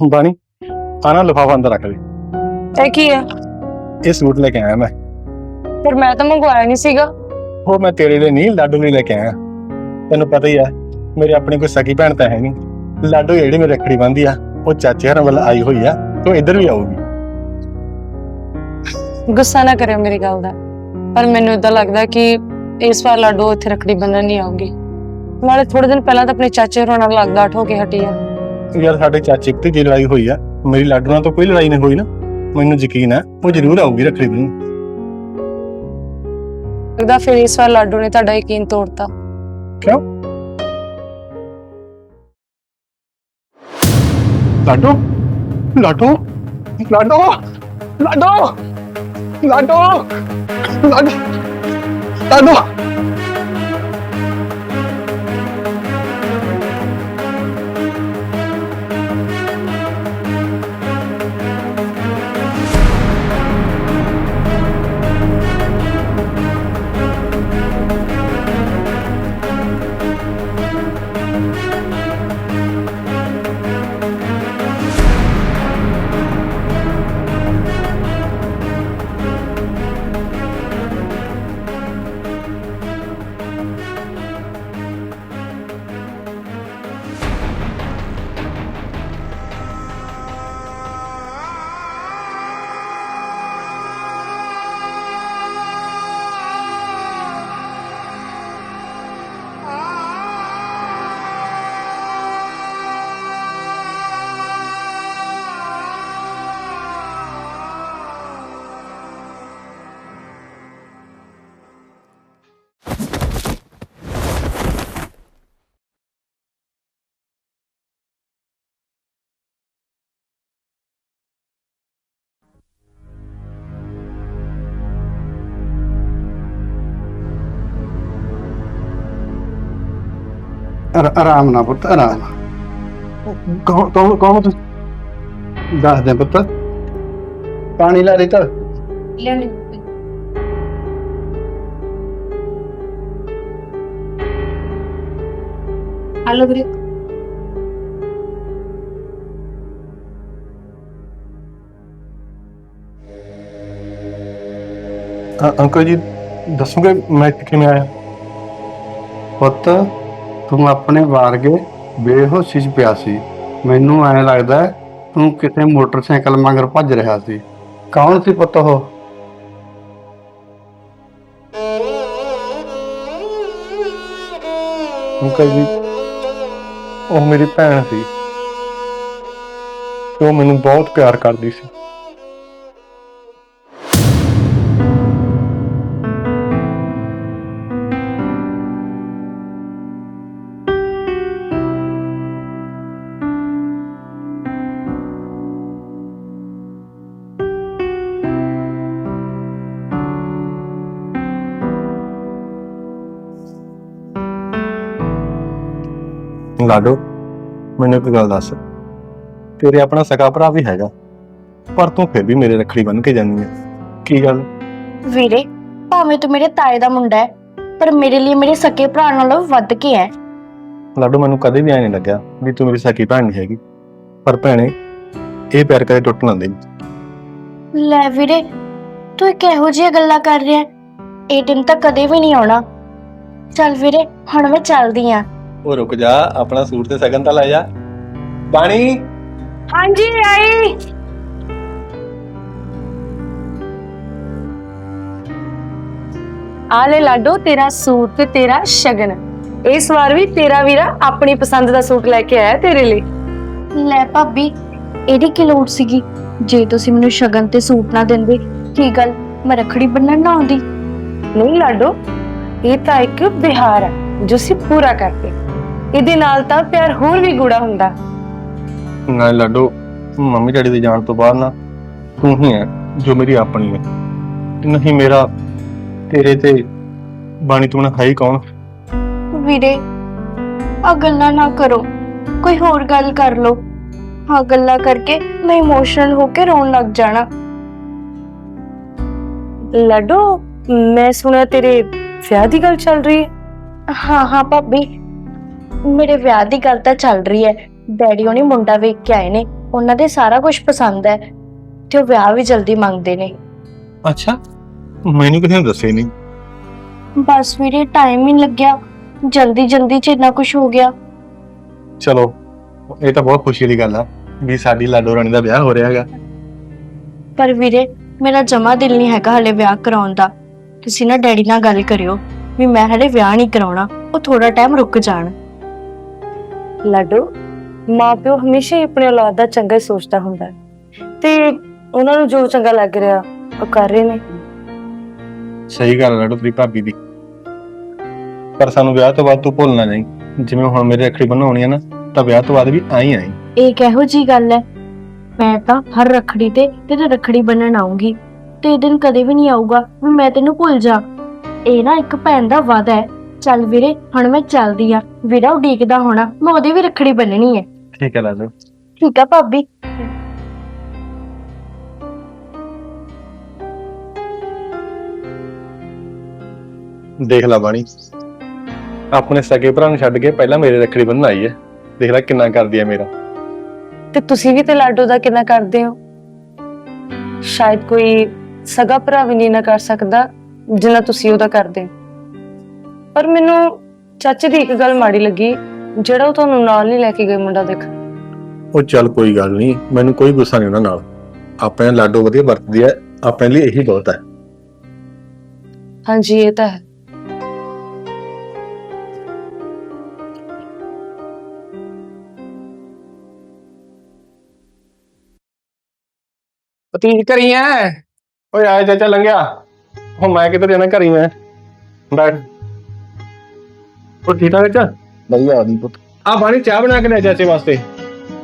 ਬਾਣੀ ਆਣਾ ਲਿਫਾਫਾ ਅੰਦਰ ਰੱਖ ਦੇ। ਇਹ ਕੀ ਹੈ ਇਹ ਸੂਟ ਲੈ ਕੇ ਆਇਆ ਮੈਂ। ਪਰ ਮੈਂ ਤਾਂ ਮੰਗਵਾਇਆ ਨਹੀਂ ਸੀਗਾ। ਉਹ ਮੈਂ ਤੇਰੇ ਲਈ ਨਹੀਂ ਲਾਡੂ ਲਈ ਲੈ ਕੇ ਆਇਆ। ਤੈਨੂੰ ਪਤਾ ਹੀ ਆ ਮੇਰੇ ਆਪਣੀ ਕੋਈ ਸਕੀ ਭੈਣ ਤਾਂ ਹੈ ਨਹੀਂ ਲਾਡੂ ਜਿਹੜੀ ਮੇਰੇ ਰੱਖੜੀ ਬੰਦੀ ਆ ਉਹ ਚਾਚੇ ਹਰਾਂ ਵੱਲ ਆਈ ਹੋਈ ਆ ਤੇ ਇੱਧਰ ਵੀ ਆਊਗੀ। ਗੁੱਸਾ ਨਾ ਕਰਿਓ ਮੇਰੀ ਗੱਲ ਦਾ। ਪਰ ਮੈਨੂੰ ਇਦਾਂ ਲੱਗਦਾ ਕਿ ਇਸ ਵਾਰ ਲਾਡੋ ਇੱਥੇ ਰੱਖੜੀ ਬੰਨਣ ਨਹੀਂ ਆਉਗੀ ਨਾਲੇ ਥੋੜੇ ਦਿਨ ਪਹਿਲਾਂ ਤਾਂ ਆਪਣੇ ਚਾਚੇ ਹੋਰਾਂ ਨਾਲ ਲੱਗਦਾ ਹੋ ਕੇ ਹਟੀ ਆ। ਯਾਰ ਸਾਡੇ ਚਾਚੇ ਤੇ ਜੀ ਲੜਾਈ ਹੋਈ ਆ ਮੇਰੀ ਲਾਡੂ ਨਾਲ ਤਾਂ ਕੋਈ ਲੜਾਈ ਨਹੀਂ ਹੋਈ ਨਾ। ਮੈਨੂੰ ਯਕੀਨ ਆ ਉਹ ਜ਼ਰੂਰ ਆਊਗੀ ਰੱਖੜੀ ਬੰਨ੍ਹਣ ਲੱਗਦਾ ਫਿਰ ਇਸ ਵਾਰ ਲਾਡੋ ਨੇ ਤੁਹਾਡਾ ਯਕੀਨ ਤੋੜਤਾ। ਕਿਉਂ? ਲਾਡੋ ਲਾਡੋ ਲਾਡੋ ਲਾਡੋ ਲਾਡੋ ਲਾਡੋ ਲਾਡੋ। ਆਰਾ- ਆਰਾਮ ਨਾਲ ਪੁੱਤ ਆਰਾਮ ਨਾਲ। ਕੌਣ ਕੌਣ ਕੌਣ ਤੁਸੀਂ ਦੱਸ ਦੇ ਪੁੱਤ ਪਾਣੀ ਲੈ ਲਈ ਤਾਂ ਲਿਆਣੀ ਹਲੋ ਵੀਰੇ ਅ- ਅੰਕਲ ਜੀ ਤੂੰ ਆਪਣੇ ਵਾਰਗੇ ਬੇਹੋਸ਼ੀ 'ਚ ਪਿਆ ਸੀ। ਮੈਨੂੰ ਐਂ ਲੱਗਦਾ ਹੈ ਤੂੰ ਕਿਤੇ ਮੋਟਰਸਾਈਕਲ ਮਗਰ ਭੱਜ ਰਿਹਾ ਸੀ। ਕੌਣ ਸੀ ਪੁੱਤ ਉਹ? ਅੰਕਲ ਜੀ, ਉਹ ਮੇਰੀ ਭੈਣ ਸੀ। ਉਹ ਮੈਨੂੰ ਬਹੁਤ ਪਿਆਰ ਕਰਦੀ ਸੀ। ਲਾਡੋ ਮੈਨੂੰ ਇੱਕ ਗੱਲ ਦੱਸ। ਤੇਰੇ ਆਪਣਾ ਸਕਾ ਭਰਾ ਵੀ ਹੈਗਾ ਪਰ ਤੂੰ ਫਿਰ ਵੀ ਮੇਰੇ ਰੱਖੜੀ ਬੰਨ ਕੇ ਜਾਂਦੀ ਹੈ। ਕੀ ਗੱਲ? ਵੀਰੇ ਭਾਵੇਂ ਤੂੰ ਮੇਰੇ ਤਾਏ ਦਾ ਮੁੰਡਾ ਹੈ ਪਰ ਮੇਰੇ ਲਈ ਮੇਰੇ ਸਕੇ ਭਰਾ ਨਾਲੋਂ ਵੱਧ ਕੇ ਹੈ? ਲਾਡੋ ਮੈਨੂੰ ਕਦੇ ਵੀ ਐ ਨਹੀਂ ਲੱਗਿਆ ਵੀ ਤੂੰ ਮੇਰੀ ਸਕੀ ਭੈਣ ਨਹੀਂ ਹੈਗੀ। ਪਰ ਭੈਣੇ ਇਹ ਪਿਆਰ ਕਦੇ ਟੁੱਟ ਨਾ ਦੇ ਲੈ ਵੀਰੇ ਤੂੰ ਕਿਹੋ ਜਿਹੀਆਂ ਗੱਲਾਂ ਕਰ ਰਿਹਾ ਹੈ? ਇਹ ਦਿਨ ਤਾਂ ਕਦੇ ਵੀ ਨਹੀਂ ਆਉਣਾ। ਚੱਲ ਵੀਰੇ ਹੁਣ ਮੈਂ ਚੱਲਦੀ ਆਂ ਉਹ ਰੁਕ ਜਾ ਆਪਣਾ ਸੂਟ ਤੇ ਸਗਨ ਤਾਂ ਲੈ ਜਾ। ਪਾਣੀ ਹਾਂਜੀ ਆਈ। ਆ ਲੈ ਲਾਡੋ ਤੇਰਾ ਸੂਟ ਤੇ ਤੇਰਾ ਸ਼ਗਨ। ਇਸ ਵਾਰ ਵੀ ਤੇਰਾ ਵੀਰਾ ਆਪਣੀ ਪਸੰਦ ਦਾ ਸੂਟ ਲੈ ਕੇ ਆਇਆ ਤੇਰੇ ਲਈ। ਲੈ ਭਾਬੀ ਇਹਦੀ ਕੀ ਲੋੜ ਸੀਗੀ? ਜੇ ਤੁਸੀਂ ਮੈਨੂੰ ਸ਼ਗਨ ਤੇ ਸੂਟ ਨਾ ਦਿੰਦੇ ਕੀ ਗੱਲ? ਮੈਂ ਰੱਖੜੀ ਬੰਨਣ ਨਾ ਆਉਂਦੀ। ਨਹੀਂ ਲਾਡੋ ਇਹ ਤਾਂ ਇੱਕ ਬਿਹਾਰ ਹੈ ਜੋ ਸੀ ਪੂਰਾ ਕਰਦੇ। ਇਹਦੇ ਨਾਲ ਤਾਂ ਪਿਆਰ ਹੋਰ ਵੀ ਗੂੜਾ ਹੁੰਦਾ। ਨਾ ਲਾਡੋ ਮੰਮੀ ਡੈਡੀ ਦੇ ਜਾਣ ਤੋਂ ਬਾਅਦ ਨਾ ਤੂੰ ਹੀ ਹੈ ਜੋ ਮੇਰੀ ਆਪਣੀ ਹੈ। ਨਹੀਂ ਮੇਰਾ ਤੇਰੇ ਤੇ ਬਾਣੀ ਤੂੰ ਨਾ ਹੀ ਕੌਣ? ਵੀਰੇ ਆ ਗੱਲਾਂ ਨਾ ਕਰੋ। ਕੋਈ ਹੋਰ ਗੱਲ ਕਰ ਲਓ। ਆ ਗੱਲਾਂ ਕਰਕੇ ਮੈਂ ਇਮੋਸ਼ਨਲ ਹੋ ਕੇ ਰੋਣ ਲੱਗ ਜਾਣਾ। ਲਾਡੋ ਮੈਂ ਸੁਣਿਆ ਤੇਰੇ ਵਿਆਹ ਦੀ ਗੱਲ ਚੱਲ ਰਹੀ ਹੈ। ਹਾਂ ਹਾਂ ਭਾਬੀ। ਮੇਰੇ ਵਿਆਹ ਦੀ ਗੱਲ ਤਾਂ ਚੱਲ ਰਹੀ ਹੈ। ਡੈਡੀ ਉਹਨੇ ਮੁੰਡਾ ਵੇਖ ਕੇ ਆਏ ਨੇ। ਉਹਨਾਂ ਦੇ ਸਾਰਾ ਕੁਝ ਪਸੰਦ ਹੈ ਤੇ ਉਹ ਵਿਆਹ ਵੀ ਜਲਦੀ ਮੰਗਦੇ ਨੇ। ਅੱਛਾ ਮੈਨੂੰ ਕਿਸੇ ਨੇ ਦੱਸਿਆ ਹੀ ਨਹੀਂ। ਬਸ ਵੀਰੇ ਟਾਈਮ ਹੀ ਨਹੀਂ ਲੱਗਿਆ। ਜਲਦੀ ਜਲਦੀ ਚ ਇੰਨਾ ਕੁਝ ਹੋ ਗਿਆ। ਚਲੋ ਇਹ ਤਾਂ ਬਹੁਤ ਖੁਸ਼ੀ ਦੀ ਗੱਲ ਆ ਵੀ ਸਾਡੀ ਲਾਡੋ ਰਾਣੀ ਦਾ ਵਿਆਹ ਹੋ ਰਿਹਾ ਹੈਗਾ। ਪਰ ਵੀਰੇ ਮੇਰਾ ਜਮਾ ਦਿਲ ਨਹੀਂ ਹੈਗਾ ਹਲੇ ਵਿਆਹ ਕਰਾਉਣ ਦਾ। ਤੁਸੀਂ ਨਾ ਡੈਡੀ ਨਾਲ ਗੱਲ ਕਰਿਓ ਵੀ ਮੈਂ ਹਲੇ ਵਿਆਹ ਨਹੀਂ ਕਰਾਉਣਾ। ਉਹ ਥੋੜਾ ਟਾਈਮ ਰੁਕ ਜਾਣ। ਲਾਡੋ ਮਾਪਿਓ ਹਮੇਸ਼ਾ ਹੀ ਆਪਣੇ ਔਲਾਦ ਦਾ ਚੰਗਾ ਹੀ ਸੋਚਦਾ ਹੁੰਦਾ ਹੈ ਤੇ ਉਹਨਾਂ ਨੂੰ ਜੋ ਚੰਗਾ ਲੱਗ ਰਿਹਾ ਉਹ ਕਰ ਰਹੇ ਨੇ। ਸਹੀ ਗੱਲ ਹੈ ਲਾਡੋ ਤੇਰੀ ਭਾਬੀ ਦੀ। ਪਰ ਸਾਨੂੰ ਵਿਆਹ ਤੋਂ ਬਾਅਦ ਤੂੰ ਭੁੱਲਣਾ ਨਹੀਂ। ਜਿਵੇਂ ਹੁਣ ਮੇਰੇ ਰੱਖੜੀ ਬਣਾਉਣੀ ਆ ਨਾ ਤਾਂ ਵਿਆਹ ਤੋਂ ਬਾਅਦ ਵੀ ਆਈ ਆਈ। ਇਹ ਕਿਹੋ ਜੀ ਗੱਲ ਹੈ? ਮੈਂ ਤਾਂ ਹਰ ਰੱਖੜੀ ਤੇ ਤੇਰੇ ਰੱਖੜੀ ਬੰਨਣ ਆਉਂਗੀ ਤੇ ਇਹ ਦਿਨ ਕਦੇ ਵੀ ਨਹੀਂ ਆਊਗਾ ਵੀ ਮੈਂ ਤੈਨੂੰ ਭੁੱਲ ਜਾ। ਇਹ ਨਾ ਇੱਕ ਭੈਣ ਦਾ ਵਾਦਾ ਹੈ। ਚੱਲ ਵੀਰੇ ਹੁਣ ਮੈਂ ਚੱਲਦੀ ਆ। ਵੀਰਾ ਉਡੀਕਦਾ ਹੋਣਾ ਮੈਂ ਉਹਦੇ ਵੀ ਰੱਖੜੀ ਬੰਨਣੀ ਹੈ ਠੀਕ ਹੈ ਲਾਡੋ ਠੀਕ ਆ ਭਾਬੀ। ਦੇਖ ਲੈ ਬਾਣੀ। ਆਪਣੇ ਸਕੇ ਭਰਾ ਨੂੰ ਛੱਡ ਕੇ ਪਹਿਲਾਂ ਮੇਰੇ ਰੱਖੜੀ ਬੰਨ੍ਹਣ ਆਈ ਹੈ ਦੇਖ ਲੈ ਕਿੰਨਾ ਕਰਦੀ ਹੈ ਮੇਰਾ। ਤੇ ਤੁਸੀਂ ਵੀ ਤੇ ਲਾਡੋ ਦਾ ਕਿੰਨਾ ਕਰਦੇ ਹੋ? ਸ਼ਾਇਦ ਕੋਈ ਸਗਾ ਭਰਾ ਵੀ ਨਹੀਂ ਨਾ ਕਰ ਸਕਦਾ ਜਿੰਨਾ ਤੁਸੀਂ ਉਹਦਾ ਕਰਦੇ ਹੋ। ਪਰ ਮੈਨੂੰ ਚਾਚੇ ਦੀ ਇੱਕ ਗੱਲ ਮਾੜੀ ਲੱਗੀ ਜਿਹੜਾ ਉਹ ਤੁਹਾਨੂੰ ਨਾਲ ਨਹੀਂ ਲੈ ਕੇ ਗਏ ਮੁੰਡਾ ਦੇਖ। ਉਹ ਚੱਲ ਕੋਈ ਗੱਲ ਨਹੀਂ ਮੈਨੂੰ ਕੋਈ ਗੁੱਸਾ ਨਹੀਂ ਉਹਨਾਂ ਨਾਲ। ਆਪਣੇ ਲਾਡੋ ਵਧੀਆ ਵਰਤਦੀ ਹੈ ਆਪਣੇ ਲਈ ਇਹੀ ਬਹੁਤ ਹੈ ਹਾਂਜੀ ਇਹ ਤਾਂ ਹੈ। ਪਤੀਜ ਕਰੀ ਐ? ਓਏ ਆਇਆ ਚਾਚਾ ਲੰਘਿਆ। ਹੁਣ ਮੈਂ ਕਿੱਧਰ ਜਾਣਾ ਘਰੀ ਮੈਂ? ਬੈਠ। ਉਹ ਠੀਕ ਠਾਕ ਚਾਚਾ ਵਧੀਆ ਦੀ ਪੁੱਤ। ਆ ਬਾਣੀ ਚਾਹ ਬਣਾ ਕੇ ਲੈ ਚਾਚੇ ਵਾਸਤੇ।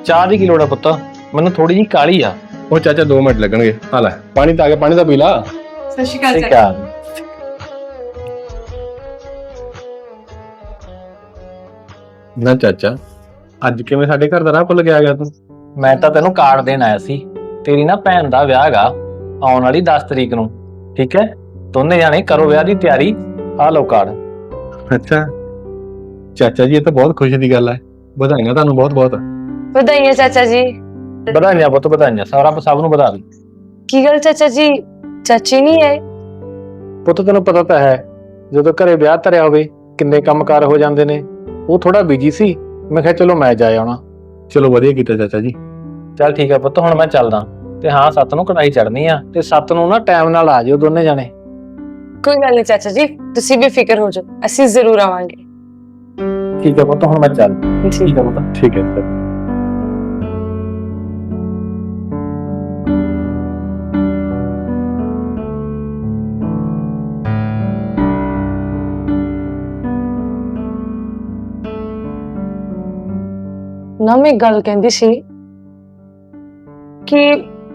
ਚਾਹ ਦੀ ਕੀ ਲੋੜ ਆ ਪੁੱਤ? ਮੈਨੂੰ ਥੋੜੀ ਜੀ ਕਾਲੀ ਆ। ਉਹ ਚਾਚਾ 2 ਮਿੰਟ ਲੱਗਣਗੇ। ਆ ਲੈ ਪਾਣੀ ਤਾਂ ਆ ਗਿਆ ਪਾਣੀ ਤਾਂ ਪੀ ਲਾ। ਸਤਿ ਸ਼੍ਰੀ ਠੀਕ ਆ ਨਾ ਚਾਚਾ ਅੱਜ ਕਿਵੇਂ ਸਾਡੇ ਘਰ ਦਾ ਰਾਹ ਭੁੱਲ ਗਿਆ ਗਿਆ ਤੂੰ? ਮੈਂ ਤਾਂ ਤੈਨੂੰ ਕਾਰਡ ਦੇਣ ਆਇਆ ਸੀ। ਤੇਰੀ ਨਾ ਭੈਣ ਦਾ ਵਿਆਹ ਹੈਗਾ ਆਉਣ ਵਾਲੀ 10 ਤਰੀਕ ਨੂੰ। ਠੀਕ ਹੈ? ਦੋਨੇ ਜਾਣੇ ਕਰੋ ਵਿਆਹ ਦੀ ਤਿਆਰੀ। ਆ ਲਓ ਕਾਰਡ। ਅੱਛਾ। ਚਾਚਾ ਜੀ ਇਹ ਤਾਂ ਬਹੁਤ ਖੁਸ਼ੀ ਦੀ ਗੱਲ ਹੈ। ਵਧਾਈਆਂ ਤੁਹਾਨੂੰ ਬਹੁਤ ਬਹੁਤ। ਵਧਾਈਆਂ ਚਾਚਾ ਜੀ। ਵਧਾਈਆਂ ਪੁੱਤ ਵਧਾਈਆਂ। ਸਾਰਾ ਸਭ ਨੂੰ ਵਧਾ ਦੇ। ਕੀ ਗੱਲ ਚਾਚਾ ਜੀ? ਚਾਚੀ ਨਹੀਂ ਆਏ ਪੁੱਤ ਤੈਨੂੰ ਪਤਾ ਤਾਂ ਹੈ ਜਦੋਂ ਘਰੇ ਵਿਆਹ ਧਰਿਆ ਹੋਵੇ ਕਿੰਨੇ ਕੰਮਕਾਰ ਹੋ ਜਾਂਦੇ ਨੇ। ਉਹ ਥੋੜਾ ਬਿਜ਼ੀ ਸੀ। ਮੈਂ ਕਿਹਾ ਚਲੋ ਮੈਂ ਜਾ ਆਉਣਾ। ਚਲੋ ਵਧੀਆ ਕੀਤਾ ਚਾਚਾ ਜੀ। ਚੱਲ ਠੀਕ ਆ ਪੁੱਤ ਹੁਣ ਮੈਂ ਚੱਲਦਾ। ਤੇ ਹਾਂ ਸੱਤ ਨੂੰ ਕਢਾਈ ਚੜਨੀ ਆ। ਤੇ ਸੱਤ ਨੂੰ ਨਾ ਟਾਈਮ ਨਾਲ ਆ ਜਿਓ ਦੋਨੇ ਜਾਣੇ। ਕੋਈ ਗੱਲ ਨਹੀਂ ਚਾਚਾ ਜੀ ਤੁਸੀਂ ਵੀ ਫਿਕਰ ਹੋ ਜਾਓ। ਅਸੀਂ ਜ਼ਰੂਰ ਆਵਾਂਗੇ। ਠੀਕ ਆ ਪੁੱਤ ਹੁਣ ਮੈਂ ਚੱਲ ਠੀਕ ਆ ਪੁੱਤ ਠੀਕ ਹੈ। ਸਰ ਨਾ ਮੈਂ ਗੱਲ ਕਹਿੰਦੀ ਸੀ ਕਿ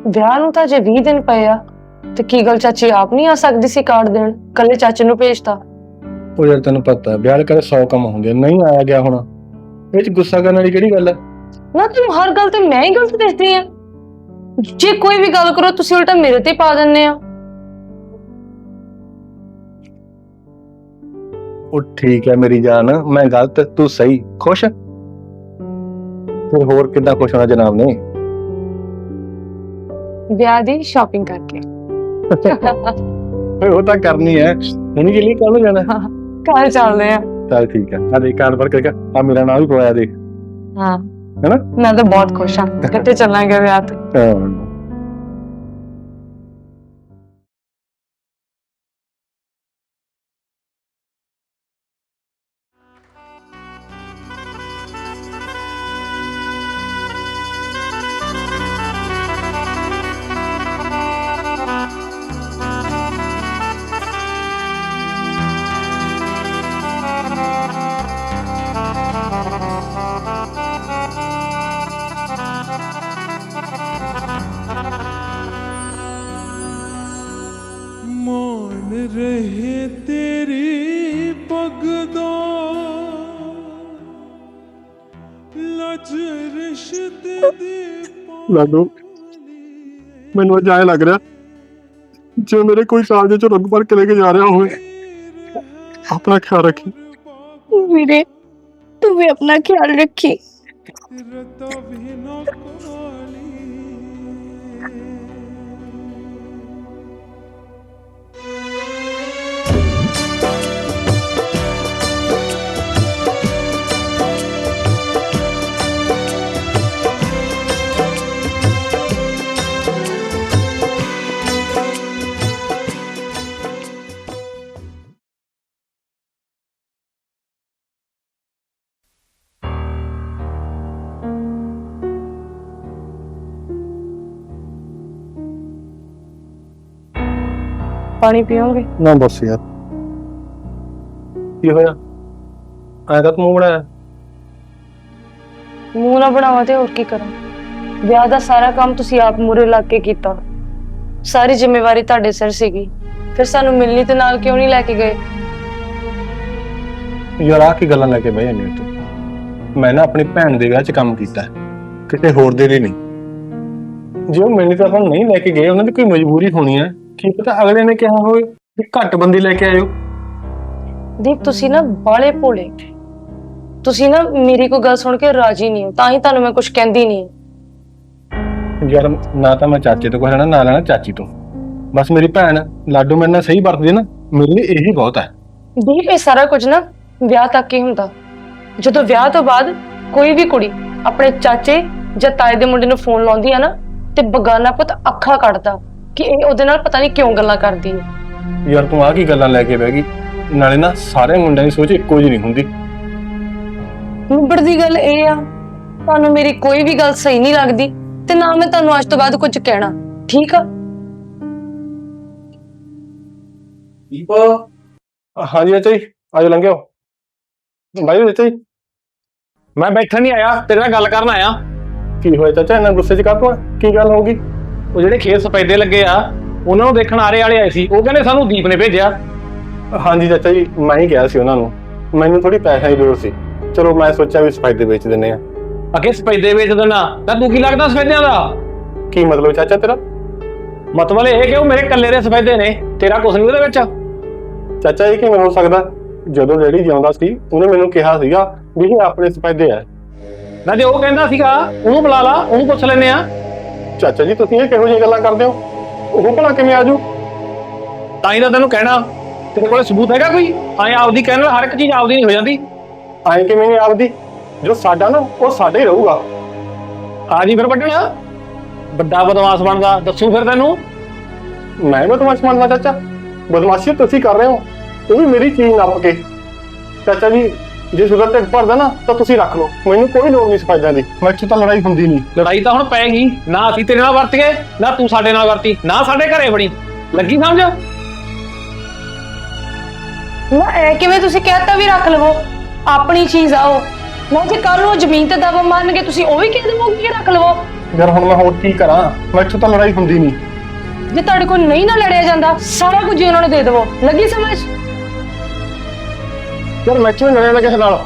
ਵਿਆਹ ਨੂੰ ਤਾਂ ਜੇ 20 ਦਿਨ ਪਏ ਆ ਤੇ ਕੀ ਗੱਲ ਚਾਚੀ ਆਪ ਨਹੀਂ ਆ ਸਕਦੀ ਸੀ ਕਾਰਡ ਦੇਣ? ਕੱਲੇ ਚਾਚੇ ਨੂੰ ਭੇਜਤਾ। ਉਹ ਯਾਰ ਤੈਨੂੰ ਪਤਾ ਹੈ ਵਿਆਹ ਕਰੇ 100 ਕੰਮ ਹੁੰਦੇ ਆ, ਨਹੀਂ ਆਇਆ ਗਿਆ ਹੁਣ। ਇਹ ਚ ਗੁੱਸਾ ਕਰਨ ਵਾਲੀ ਕਿਹੜੀ ਗੱਲ ਹੈ ਨਾ ਤੈਨੂੰ ਹਰ ਗੱਲ ਤੇ ਮੈਂ ਹੀ ਗਲਤ ਦੇਖਦੀ ਆ। ਜੇ ਕੋਈ ਵੀ ਗੱਲ ਕਰੋ ਤੁਸੀਂ ਉਲਟਾ ਮੇਰੇ ਤੇ ਹੀ ਪਾ ਦਿੰਦੇ ਆ। ਉਹ ਠੀਕ ਹੈ ਮੇਰੀ ਜਾਨ ਮੈਂ ਗਲਤ ਤੂੰ ਸਹੀ ਖੁਸ਼? ਫਿਰ ਹੋਰ ਕਿੱਦਾਂ ਖੁਸ਼ ਹੋਣਾ ਜਨਾਬ ਨੇ? ਵਿਆਹ ਦੀ ਸ਼ਾਪਿੰਗ ਕਰਕੇ। ਓਏ ਉਹ ਤਾਂ ਕਰਨੀ ਹੈ। ਹੁਣੀ ਕਿ ਲਈ ਕੱਲ ਨੂੰ ਜਾਣਾ? ਕੱਲ ਚੱਲਦੇ ਆ। ਚੱਲ ਠੀਕ ਹੈ ਆ। ਦੇ ਕਾਰਡ ਭਰ ਕੇ ਆ ਮੇਰਾ ਨਾਮ ਵੀ ਪਵਾਇਆ ਦੇ। ਹਾਂ। ਹੈਨਾ? ਮੈਂ ਤਾਂ ਬਹੁਤ ਖੁਸ਼ ਹਾਂ। ਇਕੱਠੇ ਚੱਲਾਂਗੇ ਵਿਆਹ ਤੇ? ਹਾਂ। ਲਾਡੋ ਮੈਨੂੰ ਅੱਜ ਐਂ ਲੱਗ ਰਿਹਾ, ਜਿਵੇਂ ਮੇਰੇ ਕੋਈ ਕਾਲਜ ਚੋਂ ਰੰਗ ਭਰ ਕੇ ਲੈ ਕੇ ਜਾ ਰਿਹਾ ਹੋਵੇ। ਆਪਣਾ ਖਿਆਲ ਰੱਖੀ। ਵੀਰੇ, ਤੂੰ ਵੀ ਆਪਣਾ ਖਿਆਲ ਰੱਖੀ। ਪਾਣੀ ਪੀਓਗੇ? ਨਾ ਬਸ ਯਾਰ। ਕੀ ਹੋਇਆ? ਐਂ ਤਾਂ ਤੂੰ ਬਣਾਇਆ? ਮੂੰਹ ਨਾ ਬਣਾਵਾ ਤੇ ਹੋਰ ਕੀ ਕਰਾਂ। ਵਿਆਹ ਦਾ ਸਾਰਾ ਕੰਮ ਤੁਸੀਂ ਆਪ ਮੂਰੇ ਲੱਗ ਕੇ ਕੀਤਾ। ਸਾਰੀ ਜ਼ਿੰਮੇਵਾਰੀ ਤੁਹਾਡੇ ਸਿਰ ਸੀਗੀ। ਫਿਰ ਸਾਨੂੰ ਮਿਲਣੀ ਤੇ ਨਾਲ ਕਿਉਂ ਨਹੀਂ ਲੈ ਕੇ ਗਏ? ਯਾਰ ਆ ਕੀ ਗੱਲਾਂ ਲੈ ਕੇ ਬਹਿ ਜਾਂਦੀ ਤੂੰ? ਮੈਂ ਨਾ ਆਪਣੀ ਭੈਣ ਦੇ ਵਿਆਹ 'ਚ ਕੰਮ ਕੀਤਾ। ਹੈ, ਕਿਸੇ ਹੋਰ ਦੇ ਲਈ ਨਹੀਂ। ਜੇ ਉਹ ਮੈਨੂੰ ਤਾਂ ਨਹੀਂ ਲੈ ਕੇ ਗਏ ਉਹਨਾਂ ਦੀ ਕੋਈ ਮਜਬੂਰੀ ਹੋਣੀ ਹੈ। ਕੀ ਪਤਾ ਅਗਲੇ ਨੇ ਕਿਹਾ ਹੋਵੇ ਕਿ ਘੱਟ ਬੰਦੀ ਲੈ ਕੇ ਆਇਓ। ਦੀਪ ਤੁਸੀਂ ਨਾ ਬਾਲੇ ਭੋਲੇ। ਤੁਸੀਂ ਨਾ ਮੇਰੀ ਕੋਈ ਗੱਲ ਸੁਣ ਕੇ ਰਾਜੀ ਨਹੀਂ ਹੋ ਤਾਂ ਹੀ ਤੁਹਾਨੂੰ ਮੈਂ ਕੁਝ ਕਹਿੰਦੀ ਨਹੀਂ। ਯਾਰ ਨਾ ਤਾਂ ਮੈਂ ਚਾਚੇ ਤੋਂ ਕੁਛ ਲੈਣਾ ਨਾ ਲੈਣਾ ਚਾਚੀ ਤੋਂ। ਬਸ ਮੇਰੀ ਭੈਣ ਲਾਡੂ ਮੇਰੇ ਨਾਲ ਸਹੀ ਵਰਤਦੀ ਹੈ ਨਾ ਮੇਰੇ ਲਈ ਇਹੀ ਬਹੁਤ ਹੈ। ਦੀਪ ਇਹ ਸਾਰਾ ਕੁਝ ਨਾ ਵਿਆਹ ਤੱਕ ਹੀ ਹੁੰਦਾ। ਜਦੋਂ ਵਿਆਹ ਤੋਂ ਬਾਅਦ ਕੋਈ ਵੀ ਕੁੜੀ ਆਪਣੇ ਚਾਚੇ ਜਾਂ ਤਾਏ ਦੇ ਮੁੰਡੇ ਨੂੰ ਫੋਨ ਲਾਉਂਦੀ ਆ ਨਾ ਤੇ ਬਗਾਨਾ ਪੁੱਤ ਅੱਖਾਂ ਕੱਢਦਾ। ਕਿ ਇਹ ਉਹਦੇ ਨਾਲ ਪਤਾ ਨਹੀਂ ਕਿਉਂ ਗੱਲਾਂ ਕਰਦੀ ਹੈ। ਯਾਰ ਤੂੰ ਆ ਕੀ ਗੱਲਾਂ ਲੈ ਕੇ ਬਹਿ ਗਈ? ਨਾਲੇ ਨਾ ਸਾਰੇ ਮੁੰਡਿਆਂ ਦੀ ਸੋਚ ਇੱਕੋ ਜਿਹੀ ਨਹੀਂ ਹੁੰਦੀ। ਨਿਬੜਦੀ ਗੱਲ ਇਹ ਆ ਤੁਹਾਨੂੰ ਮੇਰੀ ਕੋਈ ਵੀ ਗੱਲ ਸਹੀ ਨਹੀਂ ਲੱਗਦੀ ਤੇ ਨਾ ਮੈਂ ਤੁਹਾਨੂੰ ਅੱਜ ਤੋਂ ਬਾਅਦ ਕੁਝ ਕਹਿਣਾ ਠੀਕ ਆ? ਦੀਪ? ਹਾਂਜੀ ਚਾਚਾ ਜੀ ਆਜੋ ਲੰਘਿਓ। ਬਾਈ ਚਾਚਾ ਜੀ। ਮੈਂ ਬੈਠਣ ਨਹੀਂ ਆਇਆ ਤੇਰੇ ਨਾਲ ਗੱਲ ਕਰਨ ਆਇਆ। ਕੀ ਹੋਇਆ ਚਾਚਾ ਇਹਨਾਂ ਗੁੱਸੇ 'ਚ ਕਾਹਤੋਂ ਆ? ਕੀ ਗੱਲ ਹੋ ਗਈ? ਉਹ ਜਿਹੜੇ ਖੇਤ ਸਪੈਦੇ ਲੱਗੇ ਆ ਉਹਨਾਂ ਨੂੰ ਦੇਖਣ ਆਰੇ ਵਾਲੇ ਆਏ ਸੀ। ਉਹ ਕਹਿੰਦੇ ਸਾਨੂੰ ਦੀਪ ਨੇ ਭੇਜਿਆ। ਹਾਂਜੀ ਚਾਚਾ ਜੀ ਮੈਂ ਹੀ ਕਿਹਾ ਸੀ ਉਹਨਾਂ ਨੂੰ। ਮੈਨੂੰ ਥੋੜੀ ਪੈਸਿਆਂ ਦੀ ਲੋੜ ਸੀ। ਚਲੋ ਮੈਂ ਸੋਚਿਆ ਵੀ ਸਫ਼ਾਈ ਦੇ ਵੇਚ ਦਿੰਨੇ ਆ ਅੱਗੇ ਸਪੈਦੇ ਵੇਚ ਦੇਣਾ ਤਾਂ ਤੂੰ ਕੀ ਲੱਗਦਾ ਸਪੈਦਿਆਂ ਦਾ? ਕੀ ਮਤਲਬ ਚਾਚਾ ਤੇਰਾ? ਮਤਲਬ ਇਹ ਕਿ ਉਹ ਮੇਰੇ ਕੱਲੇ ਦੇ ਸਪੈਦੇ ਨੇ। ਤੇਰਾ ਕੁਝ ਨਹੀਂ ਉਹਦੇ ਵਿੱਚ। ਚਾਚਾ ਇਹ ਕਿਵੇਂ ਹੋ ਸਕਦਾ? ਜਦੋਂ ਡੈਡੀ ਜਿਉਂਦਾ ਸੀ ਉਹਨੇ ਮੈਨੂੰ ਕਿਹਾ ਸੀਗਾ ਵੀ ਇਹ ਆਪਣੇ ਸਫਾਇਦੇ ਆ। ਨਾ ਜੇ ਉਹ ਕਹਿੰਦਾ ਸੀਗਾ ਉਹਨੂੰ ਬੁਲਾ ਲਾ ਉਹਨੂੰ ਪੁੱਛ ਲੈਨੇ ਆ ਚਾਚਾ ਜੀ ਤੁਸੀਂ ਇਹ ਕਿਹੋ ਜਿਹੀਆਂ ਗੱਲਾਂ ਕਰਦੇ ਹੋ? ਉਹ ਭਲਾ ਕਿਵੇਂ ਆਜੂ ਤਾਂ ਹੀ ਤਾਂ ਤੈਨੂੰ ਕਹਿਣਾ ਤੇਰੇ ਕੋਲ ਸਬੂਤ ਹੈਗਾ ਕੋਈ? ਐ ਆਪਦੀ ਕਹਿਣ ਨਾਲ ਹਰ ਇੱਕ ਚੀਜ਼ ਆਪਦੀ ਨਹੀਂ ਹੋ ਜਾਂਦੀ। ਐਂ ਕਿਵੇਂ ਨਹੀਂ ਆਪਦੀ? ਜੋ ਸਾਡਾ ਨਾ ਉਹ ਸਾਡੇ ਹੀ ਰਹੂਗਾ। ਆ ਜੀ ਫਿਰ ਵੱਡਣਾ ਵੱਡਾ ਬਦਮਾਸ਼ ਬਣਦਾ ਦੱਸੂ ਫਿਰ ਤੈਨੂੰ। ਮੈਂ ਬਦਮਾਸ਼ ਮੰਨਦਾ ਚਾਚਾ? ਬਦਮਾਸ਼ੀ ਤੁਸੀਂ ਕਰ ਰਹੇ ਹੋ ਉਹ ਵੀ ਮੇਰੀ ਚੀਜ਼ ਨੱਪ ਕੇ ਚਾਚਾ ਜੀ ਜੇ ਸੁਗਰ ਤੇ ਭਰਦਾ ਨਾ ਤਾਂ ਤੁਸੀਂ ਰੱਖ ਲਓ। ਮੈਨੂੰ ਕੋਈ ਲੋੜ ਨਹੀਂ ਸਫਾਇਦਾਂ ਦੀ। ਮੈਂ ਤਾਂ ਲੜਾਈ ਹੁੰਦੀ ਨਹੀਂ। ਲੜਾਈ ਤਾਂ ਹੁਣ ਪੈ ਗਈ ਨਾ ਅਸੀਂ ਤੇਰੇ ਨਾਲ ਵਰਤੀਏ ਨਾ ਤੂੰ ਸਾਡੇ ਨਾਲ ਵਰਤੀ ਨਾ ਸਾਡੇ ਘਰੇ ਬਣੀ। ਲੱਗੀ ਸਮਝ? ਨਾ ਐ ਕਿਵੇਂ ਤੁਸੀਂ ਕਹਿਤਾ ਵੀ ਰੱਖ ਲਵੋ? ਆਪਣੀ ਚੀਜ਼ ਆ ਉਹ। ਨਾ ਜੇ ਕੱਲ ਨੂੰ ਉਹ ਜ਼ਮੀਨ ਤੇ ਦਬਾ ਮਾਰਨਗੇ ਤੁਸੀਂ ਉਹ ਵੀ ਕਹਿ ਦੇਵੋਗੇ ਕਿ ਰੱਖ ਲਵੋ? ਯਾਰ ਹੁਣ ਮੈਂ ਹੋਰ ਕੀ ਕਰਾਂ? ਮੈਂ ਤਾਂ ਲੜਾਈ ਹੁੰਦੀ ਨਹੀਂ। ਜੇ ਤੁਹਾਡੇ ਕੋਲ ਨਹੀਂ ਨਾ ਲੜਿਆ ਜਾਂਦਾ ਸਾਰਾ ਕੁਝ ਹੀ ਉਹਨਾਂ ਨੂੰ ਦੇ ਦੇਵੋ। ਲੱਗੀ ਸਮਝ? ਯਾਰ ਮੈਂ ਕਿਉਂ ਲੜਿਆ ਨਾ ਕਿਸੇ ਨਾਲ।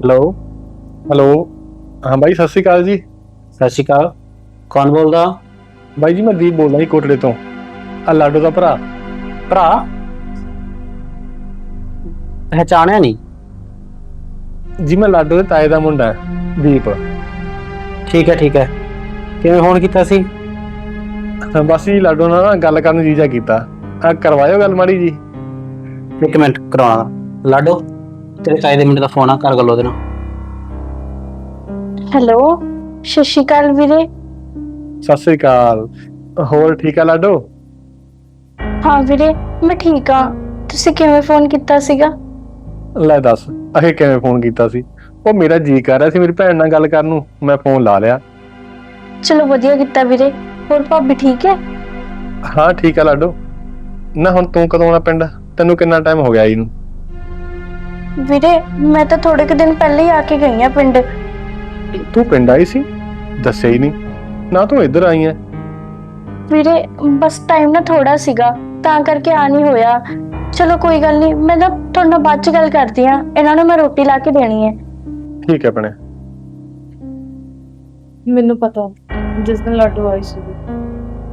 ਹੈਲੋ ਹੈਲੋ ਹਾਂ ਬਾਈ, ਸਤਿ ਸ਼੍ਰੀ ਅਕਾਲ ਜੀ। ਸਤਿ ਸ਼੍ਰੀ ਅਕਾਲ। ਕੌਣ ਬੋਲਦਾ? ਬਾਈ ਜੀ ਮੈਂ ਦੀਪ ਬੋਲਦਾ ਜੀ ਕੋਟੜੇ ਤੋਂ। ਆ ਲਾਡੋ ਦਾ ਭਰਾ। ਭਰਾ? ਪਹਿਚਾਣਿਆ ਨਹੀਂ? ਜੀ ਮੈਂ ਲਾਡੋ ਦੇ ਤਾਏ ਦਾ ਮੁੰਡਾ ਹੈ ਦੀਪ। ਠੀਕ ਹੈ ਠੀਕ ਹੈ। ਕਿਵੇਂ ਫੋਨ ਕੀਤਾ ਸੀ? ਤਾਂ ਬਸ ਜੀ ਲਾਡੋ ਨਾਲ ਨਾ ਗੱਲ ਕਰਨ ਜੀਜਾ ਕੀਤਾ। ਆ ਕਰਵਾਇਓ ਗੱਲ ਮਾੜੀ ਜੀ। ਇੱਕ ਮਿੰਟ ਕਰਾਉਣਾ ਲਾਡੋ ਤੇਰੇ ਤਾਏ ਦੇ ਮੁੰਡੇ ਦਾ ਫੋਨ ਆ ਕਰ ਗੱਲ ਉਹਦੇ ਨਾਲ। ਹੈਲੋ। ਸਤਿ ਸ਼੍ਰੀ ਅਕਾਲ ਵੀਰੇ। ਸਤਿ ਸ਼੍ਰੀ ਅਕਾਲ। ਹੋਰ ਠੀਕ ਆ ਲਾਡੋ? ਹਾਂ ਵੀਰੇ ਮੈਂ ਠੀਕ ਆ। ਤੁਸੀਂ ਕਿਵੇਂ ਫੋਨ ਕੀਤਾ ਸੀਗਾ? ਲੈ ਦੱਸ ਅਹੇ ਕਿਵੇਂ ਫੋਨ ਕੀਤਾ ਸੀ? ਉਹ ਮੇਰਾ ਜੀ ਕਰ ਰਿਹਾ ਸੀ ਮੇਰੀ ਭੈਣ ਨਾਲ ਗੱਲ ਕਰਨ ਨੂੰ ਮੈਂ ਫੋਨ ਲਾ ਲਿਆ। ਚਲੋ ਵਧੀਆ ਕੀਤਾ ਵੀਰੇ ਹੋਰ ਭਾਬੀ ਠੀਕ ਹੈ? ਹਾਂ ਠੀਕ ਆ ਲਾਡੋ। ਨਾ ਹੁਣ ਤੂੰ ਕਦੋਂ ਆਉਣਾ ਪਿੰਡ? ਤੈਨੂੰ ਕਿੰਨਾ ਟਾਈਮ ਹੋ ਗਿਆ ਆਈ ਨੂੰ ਵੀਰੇ ਮੈਂ ਤਾਂ ਥੋੜੇ ਕੁ ਦਿਨ ਪਹਿਲੇ ਹੀ ਆ ਕੇ ਗਈ ਆ ਪਿੰਡ। ਤੂੰ ਪਿੰਡ ਆਈ ਸੀ? ਦੱਸਿਆ ਹੀ ਨਹੀਂ। ਨਾ ਤੂੰ ਇੱਧਰ ਆਈ ਐ। ਵੀਰੇ ਬਸ ਟਾਈਮ ਨਾ ਥੋੜਾ ਸੀਗਾ ਤਾਂ ਕਰਕੇ ਆ ਨਹੀਂ ਹੋਇਆ। ਚਲੋ ਕੋਈ ਗੱਲ ਨਹੀਂ ਮੈਂ ਨਾ ਤੁਹਾਡੇ ਨਾਲ ਬਾਅਦ ਚ ਗੱਲ ਕਰਦੀ ਆ ਇਹਨਾਂ ਨੂੰ ਮੈਂ ਰੋਟੀ ਲਾ ਕੇ ਦੇਣੀ ਹੈ ਠੀਕ ਹੈ ਭੈਣੇ। ਮੈਨੂੰ ਪਤਾ ਜਿਸ ਦਿਨ ਲਾਡੋ ਆਈ ਸੀ।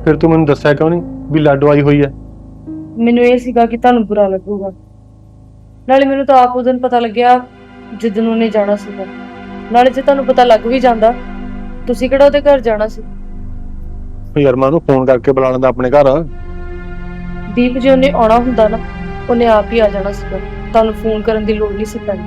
ਫਿਰ ਤੂੰ ਮੈਨੂੰ ਦੱਸਿਆ ਕਿਉਂ ਨਹੀਂ ਵੀ ਲਾਡੋ ਆਈ ਹੋਈ ਹੈ ਮੈਨੂੰ ਇਹ ਸੀਗਾ ਕਿ ਤੁਹਾਨੂੰ ਬੁਰਾ ਲੱਗੂਗਾ। ਨਾਲੇ ਮੈਨੂੰ ਤਾਂ ਆਪ ਉਸ ਦਿਨ ਪਤਾ ਲੱਗਿਆ ਜਿੱਦਨ ਉਹਨੇ ਜਾਣਾ ਸੀਗਾ। ਨਾਲੇ ਜੇ ਤੁਹਾਨੂੰ ਪਤਾ ਲੱਗ ਵੀ ਜਾਂਦਾ ਤੁਸੀਂ ਕਿਹੜਾ ਉਹਦੇ ਘਰ ਜਾਣਾ ਸੀ? ਯਾਰ ਮੈਂ ਉਹਨੂੰ ਫੋਨ ਕਰਕੇ ਬੁਲਾ ਲੈਂਦਾ ਆਪਣੇ ਘਰ। ਦੀਪ ਜੇ ਉਹਨੇ ਆਉਣਾ ਹੁੰਦਾ ਨਾ ਉਹਨੇ ਆਪ ਹੀ ਆ ਜਾਣਾ ਸੀਗਾ। ਤੁਹਾਨੂੰ ਫੋਨ ਕਰਨ ਦੀ ਲੋੜ ਨਹੀਂ ਸੀ ਪੈਣੀ।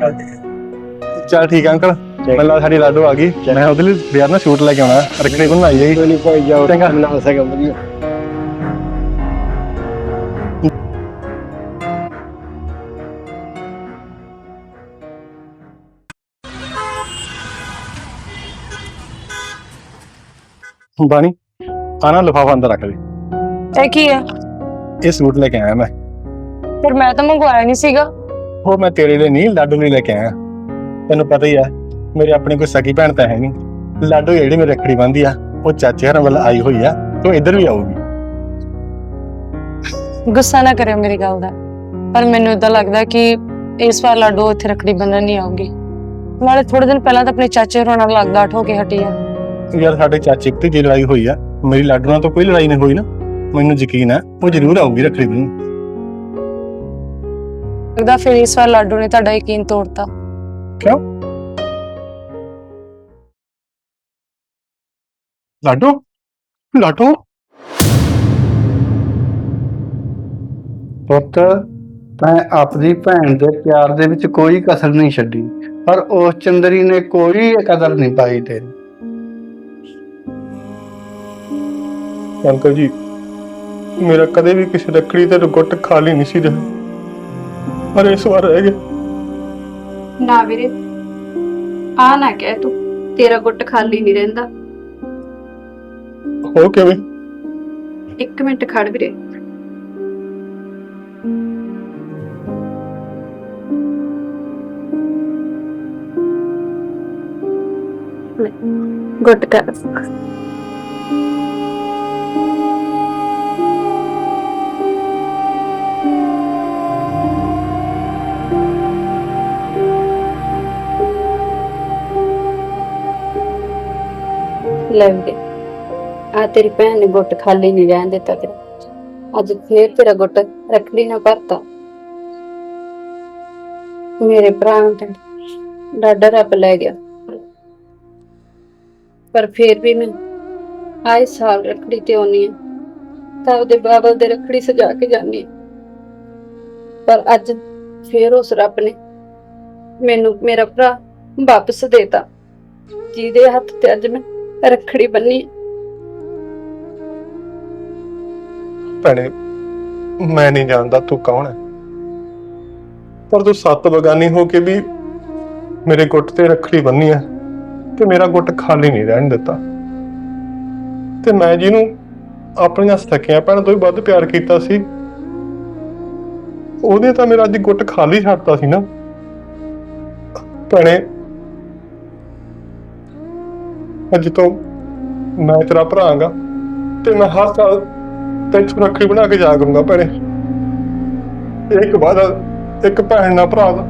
ਚੱਲ ਠੀਕ ਹੈ ਅੰਕਲ ਮੈਨੂੰ ਲੱਗਦਾ ਸਾਡੀ ਲਾਡੋ ਆ ਗਈ ਮੈਂ ਉਹਦੇ ਲਈ ਬਿਆਰ ਨਾਲ ਸ਼ੂਟ ਲੈ ਕੇ ਆਉਣਾ ਰੱਖਣੀ ਕੋਲ ਆਈ ਜਾਈ ਨਹੀਂ ਭਾਈ ਜਾਓ ਚੰਗਾ। ਨਾ ਸਕਾ ਵਧੀਆ ਬਾਣੀ ਆਣਾ ਲਿਫਾਫਾ ਅੰਦਰ ਰੱਖ ਦੇ ਇਹ ਕੀ ਹੈ ਇਹ ਸੂਟ ਲੈ ਕੇ ਆਇਆ ਮੈਂ ਪਰ ਮੈਂ ਤਾਂ ਮੰਗਵਾਇਆ ਨਹੀਂ ਸੀਗਾ ਉਹ ਮੈਂ ਤੇਰੇ ਲਈ ਨਹੀਂ ਲਾਡੋ ਲਈ ਲੈ ਕੇ ਆਇਆ। ਤੈਨੂੰ ਪਤਾ ਹੀ ਆ ਮੇਰੇ ਆਪਣੀ ਕੋਈ ਸਕੀ ਭੈਣ ਤਾਂ ਹੈ ਨਹੀਂ। ਲਾਡੋ ਜਿਹੜੀ ਮੇਰੇ ਰੱਖੜੀ ਬੰਦੀ ਆ ਉਹ ਚਾਚੇ ਹਰਾਂ ਵੱਲ ਆਈ ਹੋਈ ਆ ਤੂੰ ਇੱਧਰ ਵੀ ਆਊਗੀ। ਗੁੱਸਾ ਨਾ ਕਰਿਓ ਮੇਰੀ ਗੱਲ ਦਾ। ਪਰ ਮੈਨੂੰ ਇਦਾਂ ਲੱਗਦਾ ਕਿ ਇਸ ਵਾਰ ਲਾਡੋ ਇੱਥੇ ਰੱਖੜੀ ਬੰਨਣ ਨਹੀਂ ਆਉਗੀ ਨਾਲੇ ਥੋੜੇ ਦਿਨ ਪਹਿਲਾਂ ਤਾਂ ਆਪਣੇ ਚਾਚੇ ਹੋਰਾਂ ਨਾਲ ਲੱਗਦਾ ਠੋ ਕੇ ਹਟੀ ਆ। ਯਾਰ ਸਾਡੇ ਚਾਚੇ ਤੇ ਜੇ ਲੜਾਈ ਹੋਈ ਆ ਮੇਰੀ ਲਾਡੋ ਨਾਲ ਤਾਂ ਕੋਈ ਲੜਾਈ ਨਹੀਂ ਹੋਈ ਨਾ। ਮੈਨੂੰ ਯਕੀਨ ਆ ਉਹ ਜ਼ਰੂਰ ਆਊਗੀ ਰੱਖੜੀ ਬੰਨ੍ਹਣ ਲੱਗਦਾ ਫਿਰ ਇਸ ਵਾਰ ਲਾਡੋ ਨੇ ਤੁਹਾਡਾ ਯਕੀਨ ਤੋੜਤਾ। ਕਿਉਂ? ਲਾਡੋ? ਲਾਡੋ? ਪੁੱਤ ਤੈਂ ਆਪਣੀ ਭੈਣ ਦੇ ਪਿਆਰ ਦੇ ਵਿੱਚ ਕੋਈ ਕਸਰ ਨਹੀਂ ਛੱਡੀ ਪਰ ਉਸ ਚੰਦਰੀ ਨੇ ਕੋਈ ਕਦਰ ਨਹੀਂ ਪਾਈ ਤੇਰੀ। ਅੰਕਲ ਜੀ ਮੇਰਾ ਕਦੇ ਵੀ ਕਿਸੇ ਰੱਖੜੀ ਤੇ ਗੁੱਟ ਖਾਲੀ ਨਹੀਂ ਸੀ ਰਿਹਾ। ਪਰ ਇਸ ਵਾਰ ਰਹਿ ਗਿਆ ਨਾ ਵੀਰੇ ਆ ਨਾ ਕਹਿ ਤੂੰ ਤੇਰਾ ਗੁੱਟ ਖਾਲੀ ਨਹੀਂ ਰਹਿੰਦਾ। ਹੋ ਕਿਵੇਂ? ਇੱਕ ਮਿੰਟ ਖੜ ਵੀਰੇ। ਲੈ, ਗੁੱਟ ਕਰ। ਲੈ ਵੀਰੇ ਆ ਤੇਰੀ ਭੈਣ ਨੇ ਗੁੱਟ ਖਾਲੀ ਨਹੀਂ ਰਹਿਣ ਦਿੱਤਾ ਤੇਰਾ। ਅੱਜ ਫੇਰ ਤੇਰਾ ਗੁੱਟ ਰੱਖੜੀ ਨਾ ਭਰਤਾ। ਮੇਰੇ ਭਰਾ ਨੂੰ ਤਾਂ ਡਾਡਾ ਰੱਬ ਲੈ ਗਿਆ। ਪਰ ਫੇਰ ਵੀ ਮੈਂ ਆਏ ਸਾਲ ਰੱਖੜੀ ਤੇ ਆਉਣੀ ਆ ਤਾਂ ਉਹਦੇ ਬਾਬਲ ਦੇ ਰੱਖੜੀ ਸਜਾ ਕੇ ਜਾਨੀ ਆ ਪਰ ਅੱਜ ਫੇਰ ਉਸ ਰੱਬ ਨੇ ਮੈਨੂੰ ਮੇਰਾ ਭਰਾ ਵਾਪਸ ਦੇਤਾ। ਜਿਹਦੇ ਹੱਥ ਤੇ ਅੱਜ ਮੈਂ ਰੱਖੜੀ ਬੰਨੀ। ਭੈਣੇ, ਮੈਂ ਨਹੀਂ ਜਾਣਦਾ ਤੂੰ ਕੌਣ ਹੈ। ਪਰ ਤੂੰ ਸੱਤ ਬਗਾਨੀ ਹੋ ਕੇ ਵੀ ਮੇਰੇ ਗੁੱਟ ਤੇ ਰੱਖੜੀ ਬੰਨੀ ਹੈ ਤੇ ਮੇਰਾ ਗੁੱਟ ਖਾਲੀ ਨਹੀਂ ਰਹਿਣ ਦਿੱਤਾ। ਤੇ ਮੈਂ ਜਿਹਨੂੰ ਆਪਣੀਆਂ ਸਖੀਆਂ ਭੈਣ ਤੋਂ ਵੀ ਵੱਧ ਪਿਆਰ ਕੀਤਾ ਸੀ, ਉਹਦੇ ਤਾਂ ਮੇਰਾ ਅੱਜ ਗੁੱਟ ਖਾਲੀ ਛੱਡਤਾ ਸੀ ਨਾ। ਭੈਣੇ ਅੱਜ ਤੋਂ ਮੈਂ ਤੇਰਾ ਭਰਾ ਹਾਂਗਾ ਤੇ ਮੈਂ ਹਰ ਸਾਲ ਤੈਨੂੰ ਰੱਖੜੀ ਬਣਾ ਕੇ ਜਾ ਕਰੂੰਗਾ ਭੈਣੇ। ਇੱਕ ਵਾਦਾ ਇੱਕ ਭੈਣ ਨਾਲ ਭਰਾ ਦਾ